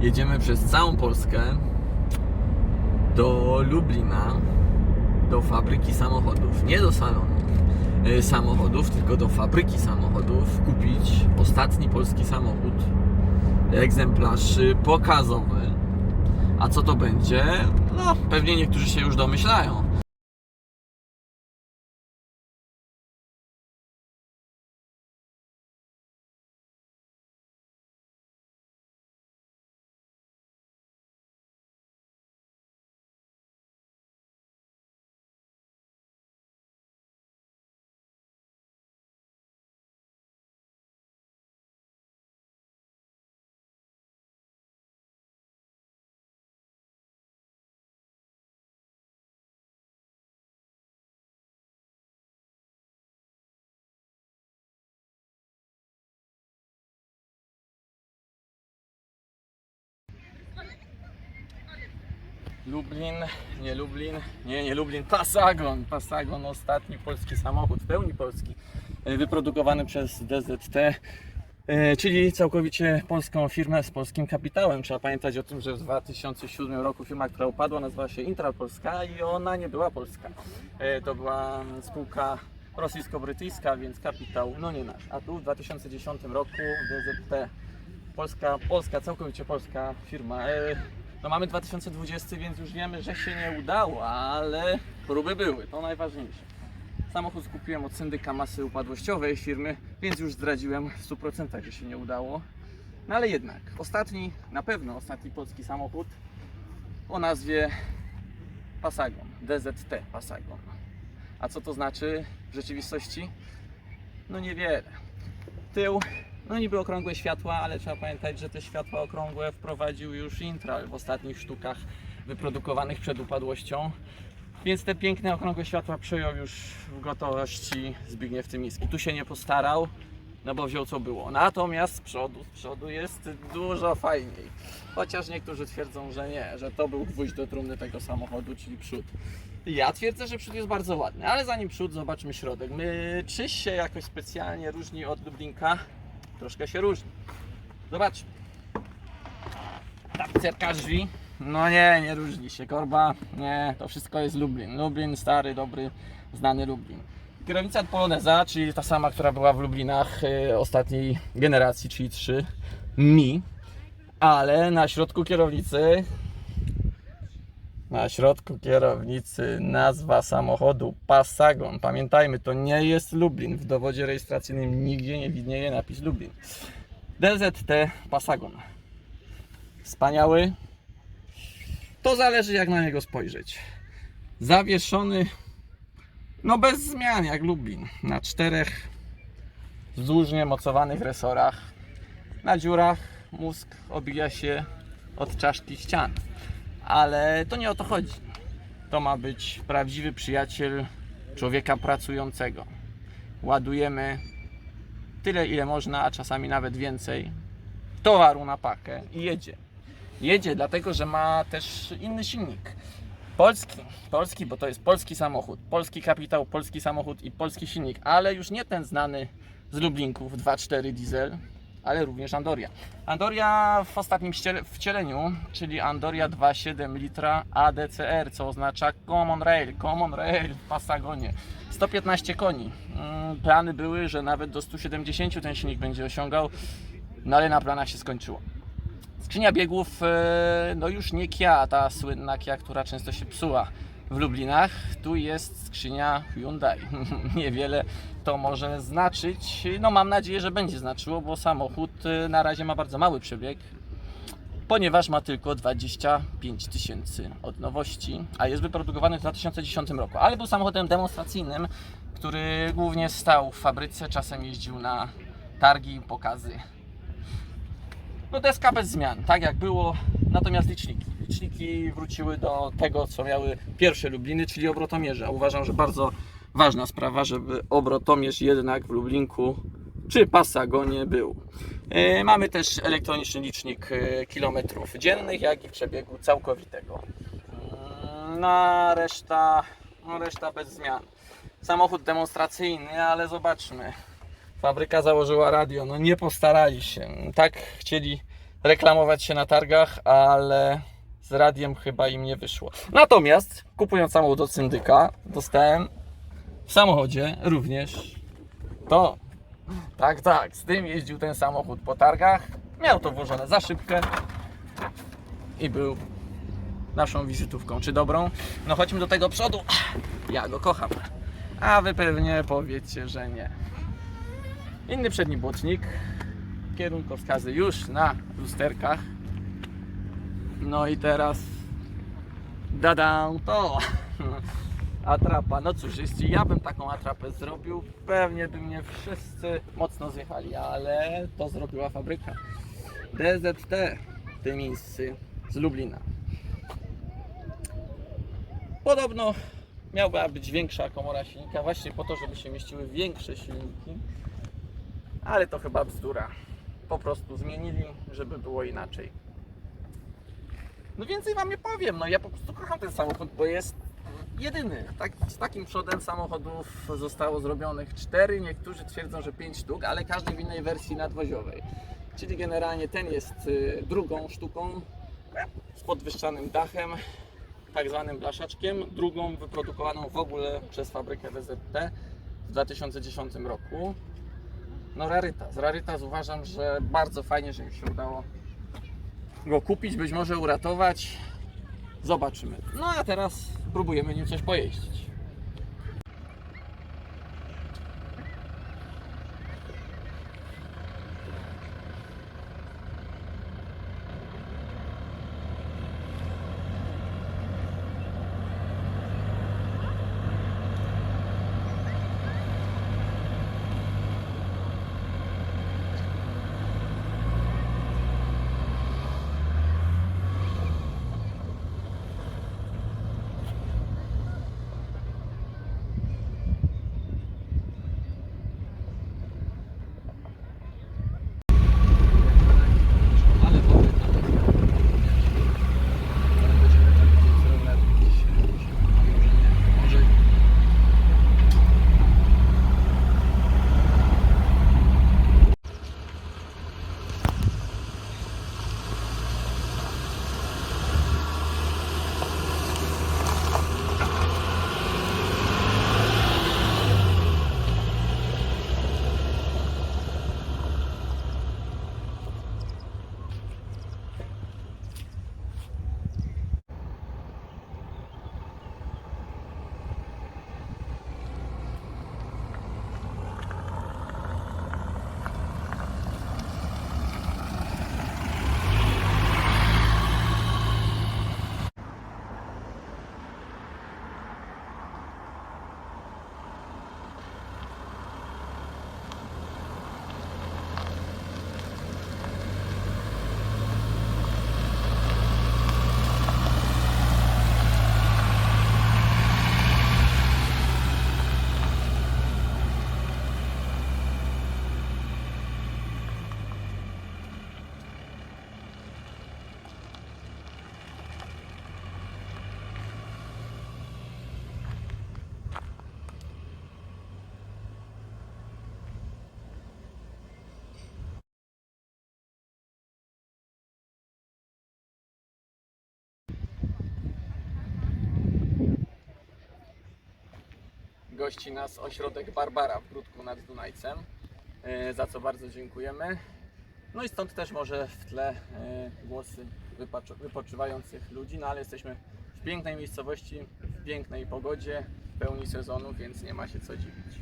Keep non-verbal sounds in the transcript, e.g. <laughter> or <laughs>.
Jedziemy przez całą Polskę do Lublina, do fabryki samochodów. Nie do salonu y, samochodów, tylko do fabryki samochodów. Kupić ostatni polski samochód. Egzemplarz y, pokazowy. A co to będzie? No, pewnie niektórzy się już domyślają. Lublin, nie Lublin, nie, nie Lublin, Pasagon, Pasagon, ostatni polski samochód, w pełni polski, e, wyprodukowany przez DZT, e, czyli całkowicie polską firmę z polskim kapitałem. Trzeba pamiętać o tym, że w 2007 roku firma, która upadła, nazywała się Intral Polska i ona nie była polska. E, To była spółka rosyjsko-brytyjska, więc kapitał, no nie nasz. A tu w 2010 roku DZT Polska, polska, całkowicie polska firma. No mamy 2020, więc już wiemy, że się nie udało, ale próby były, to najważniejsze. Samochód skupiłem od syndyka masy upadłościowej firmy, więc już zdradziłem w 100%, że się nie udało. No ale jednak, ostatni, na pewno ostatni polski samochód o nazwie Pasagon, DZT Pasagon. A co to znaczy w rzeczywistości? No niewiele. Tył no niby okrągłe światła, ale trzeba pamiętać, że te światła okrągłe wprowadził już Intral w ostatnich sztukach wyprodukowanych przed upadłością. Więc te piękne okrągłe światła przejął już w gotowości Zbigniew Tymiński. Tu się nie postarał, no bo wziął co było. Natomiast z przodu, z przodu jest dużo fajniej. Chociaż niektórzy twierdzą, że nie, że to był gwóźdź do trumny tego samochodu, czyli przód. Ja twierdzę, że przód jest bardzo ładny, ale zanim przód, zobaczmy środek. My, czyś się jakoś specjalnie różni od Lublinka? Troszkę się różni. Zobaczmy. Tapicerka drzwi. No nie, nie różni się. Korba, nie, to wszystko jest Lublin. Lublin, stary, dobry, znany Lublin. Kierownica Poloneza, czyli ta sama, która była w Lublinach y, ostatniej generacji, czyli 3 Mi. Ale na środku kierownicy na środku kierownicy nazwa samochodu Pasagon. Pamiętajmy, to nie jest Lublin. W dowodzie rejestracyjnym nigdzie nie widnieje napis Lublin. DZT Pasagon. Wspaniały. To zależy jak na niego spojrzeć. Zawieszony, no bez zmian jak Lublin. Na czterech wzdłużnie mocowanych resorach. Na dziurach mózg obija się od czaszki ścian ale to nie o to chodzi. To ma być prawdziwy przyjaciel człowieka pracującego. Ładujemy tyle, ile można, a czasami nawet więcej towaru na pakę i jedzie. Jedzie, dlatego że ma też inny silnik. Polski, polski, bo to jest polski samochód, polski kapitał, polski samochód i polski silnik, ale już nie ten znany z Lublinków 2.4 diesel, ale również Andoria. Andoria w ostatnim wcieleniu, czyli Andoria 2.7 litra ADCR, co oznacza Common Rail, Common Rail w Pasagonie. 115 koni. Mm, Plany były, że nawet do 170 ten silnik będzie osiągał, no ale na planach się skończyło. Skrzynia biegów, e, no już nie Kia, ta słynna Kia, która często się psuła w Lublinach. Tu jest skrzynia Hyundai. <laughs> Niewiele to może znaczyć. No mam nadzieję, że będzie znaczyło, bo samochód e, na razie ma bardzo mały przebieg, ponieważ ma tylko 25 tysięcy od nowości, a jest wyprodukowany w 2010 roku. Ale był samochodem demonstracyjnym, który głównie stał w fabryce, czasem jeździł na targi, pokazy no deska bez zmian, tak jak było, natomiast liczniki. Liczniki wróciły do tego, co miały pierwsze Lubliny, czyli obrotomierze. Uważam, że bardzo ważna sprawa, żeby obrotomierz jednak w Lublinku czy Pasagonie był. E, Mamy też elektroniczny licznik e, kilometrów dziennych, jak i przebiegu całkowitego. Mm, Na reszta, no reszta bez zmian. Samochód demonstracyjny, ale zobaczmy. Fabryka założyła radio, no nie postarali się. Tak chcieli reklamować się na targach, ale z radiem chyba im nie wyszło. Natomiast kupując samochód od syndyka, dostałem w samochodzie również to. Tak, tak, z tym jeździł ten samochód po targach. Miał to włożone za szybkę i był naszą wizytówką. Czy dobrą? No chodźmy do tego przodu. Ja go kocham. A wy pewnie powiecie, że nie. Inny przedni błotnik. Kierunkowskazy już na lusterkach. No i teraz dadam to. Atrapa. No cóż, jeśli ja bym taką atrapę zrobił, pewnie by mnie wszyscy mocno zjechali, ale to zrobiła fabryka. DZT Tymińscy z Lublina. Podobno miała być większa komora silnika właśnie po to, żeby się mieściły większe silniki, ale to chyba bzdura. Po prostu zmienili, żeby było inaczej. No więcej wam nie powiem, no ja po prostu kocham ten samochód, bo jest jedyny. Tak, z takim przodem samochodów zostało zrobionych cztery, niektórzy twierdzą, że pięć sztuk, ale każdy w innej wersji nadwoziowej. Czyli generalnie ten jest y, drugą sztuką z podwyższanym dachem, tak zwanym blaszaczkiem, drugą wyprodukowaną w ogóle przez fabrykę DZT w 2010 roku. No rarytas. Rarytas uważam, że bardzo fajnie, że mi się udało go kupić, być może uratować. Zobaczymy. No a teraz próbujemy nim coś pojeździć. Gości nas ośrodek Barbara w nad Dunajcem, e, za co bardzo dziękujemy. No i stąd też może w tle e, głosy wypoczywających ludzi, no ale jesteśmy w pięknej miejscowości, w pięknej pogodzie, w pełni sezonu, więc nie ma się co dziwić.